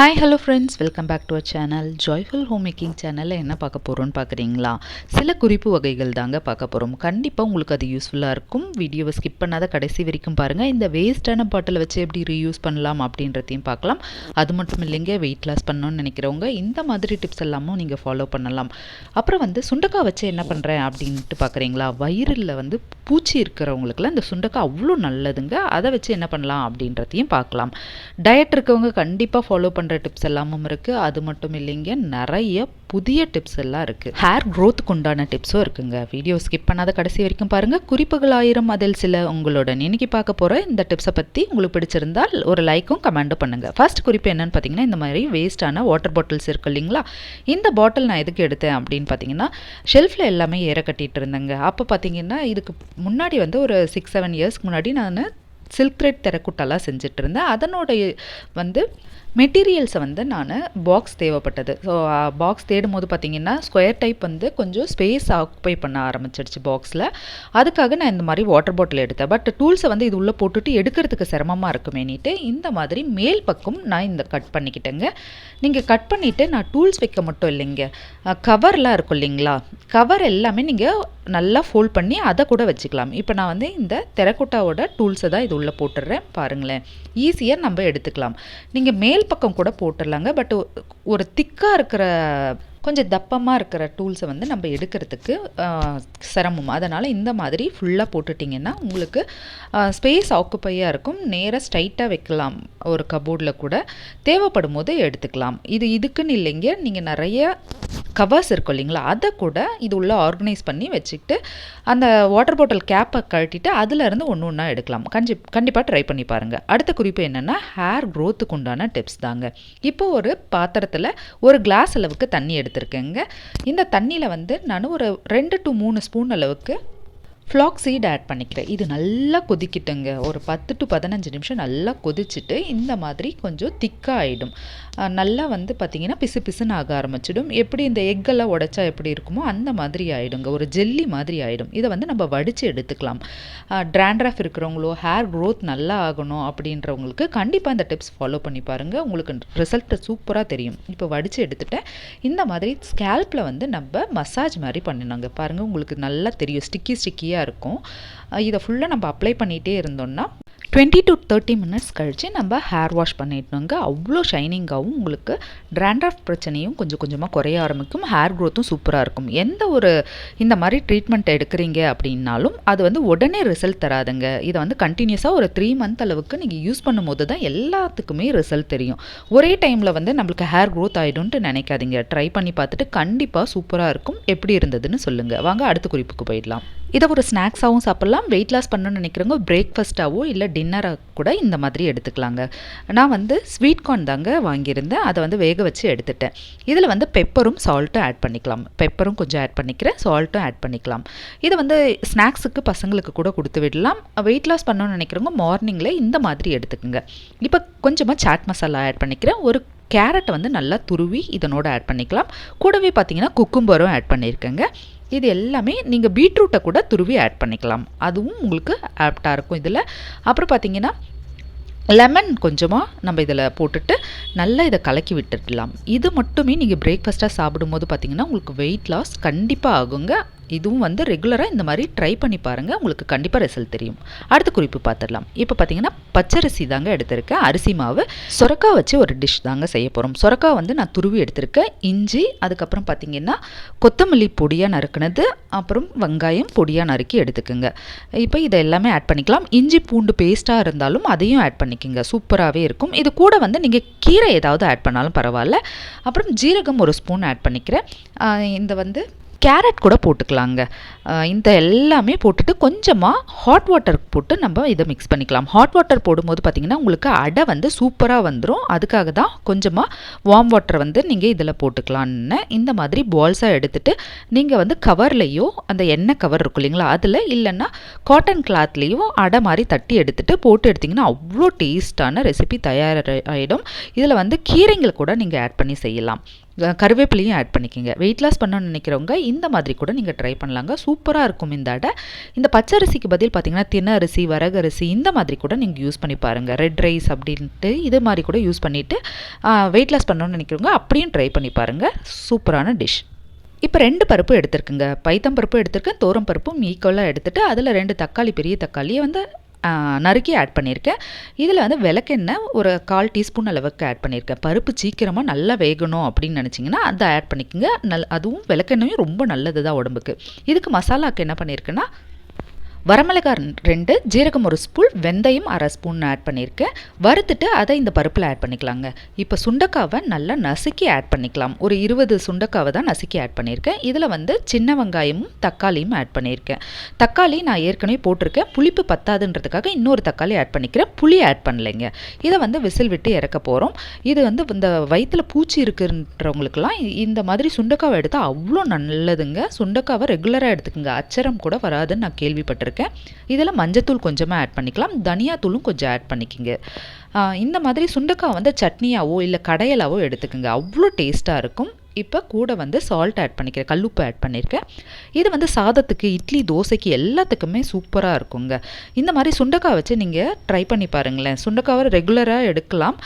Hi hello friends welcome back to our channel joyful home making சேனலில் என்ன பார்க்க போகிறோன்னு பார்க்குறீங்களா? சில குறிப்பு வகைகள் தாங்க பார்க்க போகிறோம் கண்டிப்பாக உங்களுக்கு அது யூஸ்ஃபுல்லாக இருக்கும். வீடியோவை ஸ்கிப் பண்ணாத கடைசி வரைக்கும் பாருங்கள் இந்த வேஸ்ட்டான பாட்டில் வச்சு எப்படி ரீயூஸ் பண்ணலாம் அப்படின்றதையும் பார்க்கலாம். அது மட்டும் இல்லைங்க வெயிட் லாஸ் பண்ணணும்னு நினைக்கிறவங்க இந்த மாதிரி டிப்ஸ் எல்லாமும் நீங்கள் ஃபாலோ பண்ணலாம். அப்புறம் வந்து சுண்டக்காய் வச்சு என்ன பண்ணுறேன் அப்படின்ட்டு பார்க்குறீங்களா? வயிறில் வந்து பூச்சி இருக்கிறவங்களுக்குலாம் இந்த சுண்டக்காய் அவ்வளோ நல்லதுங்க. அதை வச்சு என்ன பண்ணலாம் அப்படின்றதையும் பார்க்கலாம். டயட் இருக்கவங்க கண்டிப்பாக ஃபாலோ பண்ணுற டிப்ஸ் எல்லாமும் இருக்குது அது மட்டும் இல்லைங்க நிறைய புதிய டிப்ஸ் எல்லாம் இருக்குது ஹேர் க்ரோத்துக்கு உண்டான டிப்ஸும் இருக்குங்க. வீடியோ ஸ்கிப் பண்ணாத கடைசி வரைக்கும் பாருங்கள் குறிப்புகள் ஆயிரம் அதில் சில உங்களோட இன்னைக்கு பார்க்க போகிற இந்த டிப்ஸை பற்றி உங்களுக்கு பிடிச்சிருந்தால் ஒரு லைக்கும் கமெண்ட்டும் பண்ணுங்கள் ஃபர்ஸ்ட் குறிப்பு என்னென்னு பார்த்தீங்கன்னா இந்த மாதிரி வேஸ்ட்டான வாட்டர் பாட்டில்ஸ் இருக்கு இல்லைங்களா? இந்த பாட்டில் நான் எதுக்கு எடுத்தேன் அப்படின்னு பார்த்தீங்கன்னா ஷெல்ஃபில் எல்லாமே ஏற கட்டிகிட்டு இருந்தேங்க. அப்போ பார்த்தீங்கன்னா இதுக்கு முன்னாடி வந்து ஒரு சிக்ஸ் செவன் இயர்ஸ்க்கு முன்னாடி நான் சில்க் த்ரெட் தெரக்குட்டெல்லாம் செஞ்சுட்டு இருந்தேன் அதனுடைய வந்து மெட்டீரியல்ஸை வந்து நான் பாக்ஸ் தேவைப்பட்டது. ஸோ பாக்ஸ் தேடும் போது பார்த்தீங்கன்னா ஸ்கொயர் டைப் வந்து கொஞ்சம் ஸ்பேஸ் ஆக்குப்பை பண்ண ஆரம்பிச்சிடுச்சு பாக்ஸில் அதுக்காக நான் இந்த மாதிரி வாட்டர் பாட்டில் எடுத்தேன். பட் டூல்ஸை வந்து இது உள்ளே போட்டுட்டு எடுக்கிறதுக்கு சிரமமாக இருக்குமேனிட்டு இந்த மாதிரி மேல் பக்கம் நான் இந்த கட் பண்ணிக்கிட்டேங்க. நீங்கள் கட் பண்ணிவிட்டு நான் டூல்ஸ் வைக்க மட்டும் இல்லைங்க. கவர்லாம் இருக்கும் இல்லைங்களா? கவர் எல்லாமே நீங்கள் நல்லா ஃபோல்ட் பண்ணி அதை கூட வச்சுக்கலாம். இப்போ நான் வந்து இந்த தெரக்குட்டாவோட டூல்ஸை தான் இது உள்ளே போட்டுடுறேன் பாருங்களேன். ஈஸியாக நம்ம எடுத்துக்கலாம். நீங்கள் மேல் பக்கம் கூட போட்டுடலாங்க பட் ஒரு திக்காக இருக்கிற கொஞ்சம் தப்பமாக இருக்கிற டூல்ஸை வந்து நம்ம எடுக்கிறதுக்கு சிரமம். அதனால் இந்த மாதிரி ஃபுல்லாக போட்டுட்டிங்கன்னா உங்களுக்கு ஸ்பேஸ் ஆக்குப்பையாக இருக்கும். நேராக ஸ்ட்ரைட்டாக வைக்கலாம். ஒரு கபோர்டில் கூட. தேவைப்படும் போது எடுத்துக்கலாம். இது இதுக்குன்னு இல்லைங்க. நீங்கள் நிறைய கவர்ஸ் இருக்கும் இல்லைங்களா? அதை கூட இது உள்ள ஆர்கனைஸ் பண்ணி வச்சுக்கிட்டு அந்த வாட்டர் பாட்டில் கேப்பை கழட்டிட்டு அதுலேருந்து ஒன்று ஒன்றா எடுக்கலாம். கஞ்சி கண்டிப்பாக ட்ரை பண்ணி பாருங்கள் அடுத்த குறிப்பு என்னென்னா ஹேர் க்ரோத்துக்கு உண்டான டிப்ஸ் தாங்க. இப்போ ஒரு பாத்திரத்தில் ஒரு கிளாஸ் அளவுக்கு தண்ணி எடுத்து எடுத்திருக்கேங்க. இந்த தண்ணியில் வந்து நான் ஒரு ரெண்டு டு மூணு ஸ்பூன் அளவுக்கு ஃப்ளாக் சீட் ஆட் பண்ணிக்கிறேன். இது நல்லா கொதிக்கிட்டுங்க. ஒரு பத்து டு பதினஞ்சு நிமிஷம் நல்லா கொதிச்சுட்டு இந்த மாதிரி கொஞ்சம் திக்காக ஆகிடும் நல்லா வந்து பார்த்திங்கன்னா பிசு பிசுன்னு ஆக ஆரம்பிச்சிடும். எப்படி இந்த எக்கெல்லாம் உடைச்சா எப்படி இருக்குமோ அந்த மாதிரி ஆகிடுங்க ஒரு ஜெல்லி மாதிரி ஆகிடும் இதை வந்து நம்ம வடித்து எடுத்துக்கலாம். ட்ராண்ட்ராஃப் இருக்கிறவங்களோ ஹேர் க்ரோத் நல்லா ஆகணும் அப்படின்றவங்களுக்கு கண்டிப்பாக இந்த டிப்ஸ் ஃபாலோ பண்ணி பாருங்கள் உங்களுக்கு ரிசல்ட் சூப்பராக தெரியும். இப்போ வடித்து எடுத்துட்டேன். இந்த மாதிரி ஸ்கேல்பில் வந்து நம்ம மசாஜ் மாதிரி பண்ணினாங்க பாருங்கள் உங்களுக்கு நல்லா தெரியும். ஸ்டிக்கி ஸ்டிக்கியாக இருக்கும். இதை ஃபுல்லாக நம்ம அப்ளை பண்ணிகிட்டே இருந்தோம்னா டுவெண்ட்டி டு தேர்ட்டி மினிட்ஸ் கழித்து நம்ம ஹேர் வாஷ் பண்ணிட்டோங்க அவ்வளோ ஷைனிங்காகவும் உங்களுக்கு ட்ராண்ட்ராஃப் பிரச்சனையும் கொஞ்சம் கொஞ்சமாக குறைய ஆரம்பிக்கும். ஹேர் க்ரோத்தும் சூப்பராக இருக்கும். எந்த ஒரு இந்த மாதிரி ட்ரீட்மெண்ட் எடுக்கிறீங்க அப்படின்னாலும் அது வந்து உடனே ரிசல்ட் தராதுங்க. இதை வந்து கண்டினியூஸாக ஒரு த்ரீ மந்த் அளவுக்கு நீங்கள் யூஸ் பண்ணும்போது தான் எல்லாத்துக்குமே ரிசல்ட் தெரியும். ஒரே டைமில் வந்து நம்மளுக்கு ஹேர் க்ரோத் ஆகிடும்ட்டு நினைக்காதீங்க. ட்ரை பண்ணி பார்த்துட்டு கண்டிப்பாக சூப்பராக இருக்கும். எப்படி இருந்ததுன்னு சொல்லுங்கள் வாங்க அடுத்த குறிப்புக்கு போயிடலாம். இதை ஒரு ஸ்நாக்ஸாகவும் சாப்பிட்லாம். வெயிட் லாஸ் பண்ணணும்னு நினைக்கிறவங்க பிரேக்ஃபாஸ்ட்டாகவோ இல்லை டின்னரை கூட இந்த மாதிரி எடுத்துக்கலாங்க. நான் வந்து ஸ்வீட் கார்ன் தாங்க வாங்கியிருந்தேன். அதை வந்து வேக வச்சு எடுத்துட்டேன். இதில் வந்து பெப்பரும் சால்ட்டும் ஆட் பண்ணிக்கலாம். பெப்பரும் கொஞ்சம் ஆட் பண்ணிக்கிறேன் சால்ட்டும் ஆட் பண்ணிக்கலாம். இதை வந்து ஸ்நாக்ஸுக்கு பசங்களுக்கு கூட கொடுத்து விடலாம். வெயிட் லாஸ் பண்ணணும்னு நினைக்கிறவங்க மார்னிங்கில் இந்த மாதிரி எடுத்துக்கோங்க. இப்போ கொஞ்சமாக சாட் மசாலா ஆட் பண்ணிக்கிறேன். ஒரு கேரட்டை வந்து நல்லா துருவி இதனோட ஆட் பண்ணிக்கலாம். கூடவே பார்த்தீங்கன்னா குக்கும்பரும் ஆட் பண்ணியிருக்கேங்க. இது எல்லாமே நீங்கள் பீட்ரூட்டை கூட துருவி ஆட் பண்ணிக்கலாம். அதுவும் உங்களுக்கு ஆப்டாக இருக்கும் இதில். அப்புறம் பார்த்தீங்கன்னா லெமன் கொஞ்சமாக நம்ம இதில் போட்டுட்டு நல்லா இதை கலக்கி விட்டுடலாம். இது மட்டுமே நீங்கள் பிரேக்ஃபாஸ்ட்டாக சாப்பிடும்போது பார்த்தீங்கன்னா உங்களுக்கு வெயிட் லாஸ் கண்டிப்பாக ஆகுங்க. இதுவும் வந்து ரெகுலராக இந்த மாதிரி ட்ரை பண்ணி பாருங்கள் உங்களுக்கு கண்டிப்பாக ரிசல்ட் தெரியும். அடுத்த குறிப்பு பார்த்துடலாம் இப்போ பார்த்தீங்கன்னா பச்சரிசி தாங்க எடுத்திருக்கேன். அரிசி மாவு. சொரக்காய் வச்சு ஒரு டிஷ் தாங்க செய்ய போகிறோம் சொரக்காய் வந்து நான் துருவி எடுத்திருக்கேன். இஞ்சி அதுக்கப்புறம் பார்த்தீங்கன்னா கொத்தமல்லி பொடியாக நறுக்கினது அப்புறம் வெங்காயம் பொடியாக நறுக்கி எடுத்துக்கோங்க. இப்போ இதை எல்லாமே ஆட் பண்ணிக்கலாம். இஞ்சி பூண்டு பேஸ்ட்டாக இருந்தாலும் அதையும் ஆட் பண்ணிக்கோங்க. சூப்பராகவே இருக்கும். இது கூட வந்து நீங்கள் கீரை ஏதாவது ஆட் பண்ணாலும் பரவாயில்ல. அப்புறம் ஜீரகம் ஒரு ஸ்பூன் ஆட் பண்ணிக்கிறேன். இந்த வந்து கேரட் கூட போட்டுக்கலாங்க. இந்த எல்லாமே போட்டுட்டு கொஞ்சமாக ஹாட் வாட்டர் போட்டு நம்ம இதை மிக்ஸ் பண்ணிக்கலாம். ஹாட் வாட்டர் போடும்போது பார்த்திங்கன்னா உங்களுக்கு அடை வந்து சூப்பராக வந்துடும் அதுக்காக தான் கொஞ்சமாக வார்ம் வாட்டர் வந்து நீங்கள் இதில் போட்டுக்கலான்னு இந்த மாதிரி பால்ஸாக எடுத்துகிட்டு நீங்கள் வந்து கவர்லேயோ அந்த எண்ணெய் கவர் இருக்கும் இல்லைங்களா அதில் இல்லைன்னா காட்டன் கிளாத்லேயும் அடை மாதிரி தட்டி எடுத்துகிட்டு போட்டு எடுத்திங்கன்னா அவ்வளோ டேஸ்ட்டான ரெசிபி தயாராகிடும் இதில் வந்து கீரைங்கள் கூட நீங்கள் ஆட் பண்ணி செய்யலாம். கருவேப்பிலையும் ஆட் பண்ணிக்கோங்க. வெயிட் லாஸ் பண்ணணும்னு நினைக்கிறவங்க இந்த மாதிரி கூட நீங்கள் ட்ரை பண்ணலாங்க. சூப்பராக இருக்கும் இந்த அடை. இந்த பச்சரிசிக்கு பதில் பார்த்தீங்கன்னா தின அரிசி வரகரிசி இந்த மாதிரி கூட நீங்கள் யூஸ் பண்ணி பாருங்கள் ரெட் ரைஸ் அப்படின்ட்டு இது மாதிரி கூட யூஸ் பண்ணிவிட்டு வெயிட் லாஸ் பண்ணணும்னு நினைக்கிறவங்க அப்படியும் ட்ரை பண்ணி பாருங்கள் சூப்பரான டிஷ் இப்போ ரெண்டு பருப்பு எடுத்துருக்குங்க. பைத்தம் பருப்பு எடுத்திருக்கேன் தோரம் பருப்பும் ஈக்குவலாக எடுத்துகிட்டு அதில் ரெண்டு தக்காளி பெரிய தக்காளியை வந்து நறுக்கி ஆட் பண்ணியிருக்கேன். இதில் வந்து விளக்கெண்ணெய் ஒரு கால் டீஸ்பூன் அளவுக்கு ஆட் பண்ணியிருக்கேன். பருப்பு சீக்கிரமாக நல்லா வேகணும் அப்படின்னு நினச்சிங்கன்னா அதை ஆட் பண்ணிக்கோங்க. நல் அதுவும் விளக்கெண்ணையும் ரொம்ப நல்லது தான் உடம்புக்கு. இதுக்கு மசாலாவுக்கு என்ன பண்ணியிருக்கேன்னா வரமிளகாய் ரெண்டு ஜீரகம் ஒரு ஸ்பூன் வெந்தயம் அரை ஸ்பூன் ஆட் பண்ணியிருக்கேன் வறுத்துட்டு அதை இந்த பருப்பில் ஆட் பண்ணிக்கலாங்க. இப்போ சுண்டக்காவை நல்லா நசுக்கி ஆட் பண்ணிக்கலாம். ஒரு இருபது சுண்டக்காவை தான் நசுக்கி ஆட் பண்ணியிருக்கேன். இதில் வந்து சின்ன வெங்காயமும் தக்காளியும் ஆட் பண்ணியிருக்கேன். தக்காளி நான் ஏற்கனவே போட்டிருக்கேன். புளிப்பு பத்தாதுன்றதுக்காக இன்னொரு தக்காளி ஆட் பண்ணிக்கிறேன். புளி ஆட் பண்ணலைங்க. இதை வந்து விசில் விட்டு இறக்க போகிறோம் இது வந்து இந்த வயிற்றில் பூச்சி இருக்குன்றவங்களுக்குலாம் இந்த மாதிரி சுண்டக்காவை எடுத்தால் அவ்வளோ நல்லதுங்க. சுண்டக்காவை ரெகுலராக எடுத்துக்கோங்க. அச்சரம் கூட வராதுன்னு நான் கேள்விப்பட்டிருக்கேன். இருக்கேன். இதில் மஞ்சத்தூள் கொஞ்சமாக ஆட் பண்ணிக்கலாம். தனியாத்தூளும் கொஞ்சம் ஆட் பண்ணிக்கிங்க. இந்த மாதிரி சுண்டக்காய் வந்து சட்னியாவோ இல்லை கடையலாவோ எடுத்துக்கோங்க. அவ்வளோ டேஸ்ட்டாக இருக்கும். இப்போ கூட வந்து சால்ட் ஆட் பண்ணிக்கிறேன். கல்லுப்பு ஆட் பண்ணியிருக்கேன். இது வந்து சாதத்துக்கு இட்லி தோசைக்கு எல்லாத்துக்குமே சூப்பராக இருக்குங்க. இந்த மாதிரி சுண்டக்காய் வச்சு நீங்கள் ட்ரை பண்ணி பாருங்களேன். சுண்டக்காவை ரெகுலராக எடுக்கலாம்.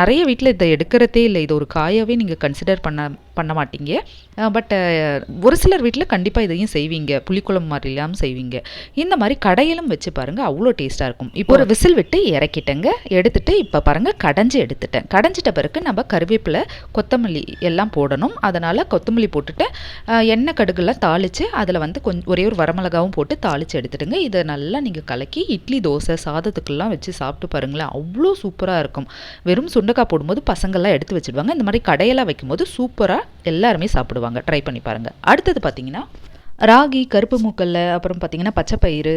நிறைய வீட்டில் இதை எடுக்கிறதே இல்லை. இது ஒரு காயாகவே நீங்கள் கன்சிடர் பண்ண பண்ண மாட்டீங்க பட் ஒரு சிலர் வீட்டில் கண்டிப்பாக இதையும் செய்வீங்க. புளிக்குழம்பு மாதிரி இல்லாமல் செய்வீங்க. இந்த மாதிரி கடையிலும் வச்சு பாருங்கள் அவ்வளோ டேஸ்ட்டாக இருக்கும். இப்போ ஒரு விசில் விட்டு இறக்கிட்டேங்க. எடுத்துகிட்டு இப்போ பாருங்கள் கடைஞ்சி எடுத்துட்டேன். கடைஞ்சிட்ட பிறகு நம்ம கருவேப்பிலை கொத்தமல்லி எல்லாம் போடணும். அதனால் கொத்தமல்லி போட்டுட்டு எண்ணெய் கடுகுலாம் தாளித்து அதில் வந்து கொஞ்சம் ஒரே ஒரு வரமிளகாவும் போட்டு தாளித்து எடுத்துடுங்க இதை நல்லா நீங்கள் கலக்கி இட்லி தோசை சாதத்துக்கெல்லாம் வச்சு சாப்பிட்டு பாருங்களேன். அவ்வளோ சூப்பராக இருக்கும். வெறும் சுண்டக்காய் போடும்போது பசங்கள்லாம் எடுத்து வச்சுடுவாங்க. இந்த மாதிரி கடையெல்லாம் வைக்கும்போது சூப்பராக எல்லாருமே சாப்பிடுவாங்க. ட்ரை பண்ணி பாருங்கள் அடுத்தது பார்த்தீங்கன்னா ராகி கருப்பு மூக்கல்ல அப்புறம் பார்த்திங்கன்னா பச்சைப்பயிறு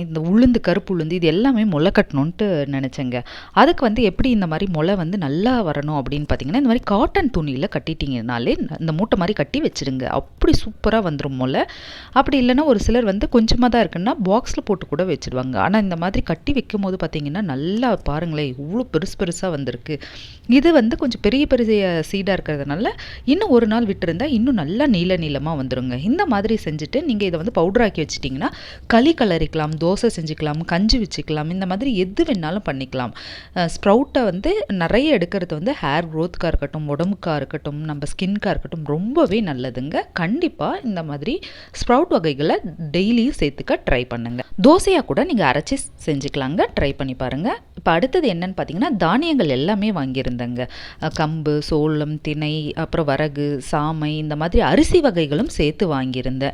இந்த உளுந்து கருப்பு உளுந்து இது எல்லாமே முளை கட்டணுன்ட்டு நினச்சேங்க. அதுக்கு வந்து எப்படி இந்த மாதிரி முளை வந்து நல்லா வரணும் அப்படின்னு பார்த்தீங்கன்னா இந்த மாதிரி காட்டன் துணியில் கட்டிட்டிங்கனாலே இந்த மூட்டை மாதிரி கட்டி வச்சுருங்க. அப்படி சூப்பராக வந்துடும் முளை. அப்படி இல்லைன்னா ஒரு சிலர் வந்து கொஞ்சமாக தான் இருக்குன்னா பாக்ஸில் போட்டு கூட வச்சுடுவாங்க ஆனால் இந்த மாதிரி கட்டி வைக்கும் போது பார்த்திங்கன்னா நல்லா பாருங்களேன் இவ்வளோ பெருசு பெருசாக வந்திருக்கு. இது வந்து கொஞ்சம் பெரிய பெரிய சீடாக இருக்கிறதுனால இன்னும் ஒரு நாள் விட்டுருந்தா இன்னும் நல்லா நீள நீளமாக வந்துடுங்க இந்த மாதிரி செஞ்சுட்டு நீங்கள் இதை வந்து பவுடராக்கி வச்சிட்டிங்கன்னா களி கலரிக்கலாம் தோசை செஞ்சுக்கலாம் கஞ்சி வச்சுக்கலாம் இந்த மாதிரி எது வேணாலும் பண்ணிக்கலாம். ஸ்ப்ரவுட்டை வந்து நிறைய எடுக்கிறது வந்து ஹேர் க்ரோத்துக்காக இருக்கட்டும் உடம்புக்காக இருக்கட்டும் நம்ம ஸ்கின்காக இருக்கட்டும் ரொம்பவே நல்லதுங்க. கண்டிப்பாக இந்த மாதிரி ஸ்ப்ரவுட் வகைகளை டெய்லியும் சேர்த்துக்க ட்ரை பண்ணுங்க. தோசையாக கூட நீங்கள் அரைச்சி செஞ்சுக்கலாங்க ட்ரை பண்ணி பாருங்கள் இப்போ அடுத்தது என்னன்னு பார்த்தீங்கன்னா தானியங்கள் எல்லாமே வாங்கியிருந்தேங்க. கம்பு சோளம் திணை அப்புறம் வரகு சாமை இந்த மாதிரி அரிசி வகைகளும் சேர்த்து வாங்கியிருந்தேன்.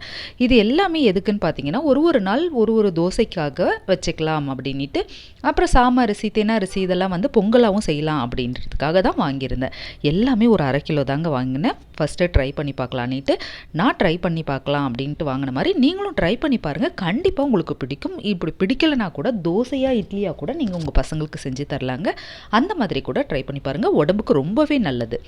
இது எல்லாமே எதுக்குன்னு பார்த்தீங்கன்னா ஒரு ஒரு நாள் ஒரு ஒரு தோசைக்காக வச்சுக்கலாம் அப்படின்ட்டு அப்புறம் சாம அரிசி தின அரிசி இதெல்லாம் வந்து பொங்கலாகவும் செய்யலாம் அப்படின்றதுக்காக தான் வாங்கியிருந்தேன். எல்லாமே ஒரு அரை கிலோ தாங்க வாங்கினேன். ஃபஸ்ட்டு ட்ரை பண்ணி பார்க்கலான்ட்டு நான் ட்ரை பண்ணி பார்க்கலாம் அப்படின்ட்டு வாங்கின மாதிரி நீங்களும் ட்ரை பண்ணி பாருங்கள் கண்டிப்பாக உங்களுக்கு பிடிக்கும். இப்படி பிடிக்கலைனா கூட தோசையாக இட்லியாக கூட நீங்கள் உங்கள் பசங்களுக்கு செஞ்சு தரலாங்க. அந்த மாதிரி கூட ட்ரை பண்ணி பாருங்கள் உடம்புக்கு ரொம்பவே நல்லது.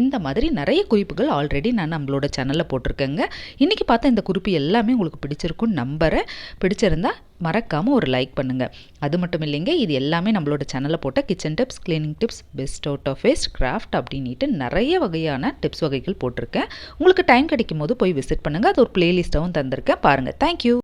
இந்த மாதிரி நிறைய குறிப்புகள் ஆல்ரெடி நான் நம்மளோட சேனலில் போட்டிருக்கேங்க. இன்றைக்கி பார்த்த இந்த குறிப்பு எல்லாமே உங்களுக்கு பிடிச்சிருக்குன்னு நம்புகிறேன் பிடிச்சிருந்தா மறக்காமல் ஒரு லைக் பண்ணுங்கள் அது மட்டும் இல்லைங்க இது எல்லாமே நம்மளோட சேனலில் போட்ட kitchen tips cleaning tips best out of waste craft அப்படின்ட்டு நிறைய வகையான டிப்ஸ் வகைகள் போட்டிருக்கேன். உங்களுக்கு டைம் கிடைக்கும் போது போய் விசிட் பண்ணுங்கள் அது ஒரு பிளேலிஸ்ட்டாகவும் தந்திருக்கேன். பாருங்கள் தேங்க்யூ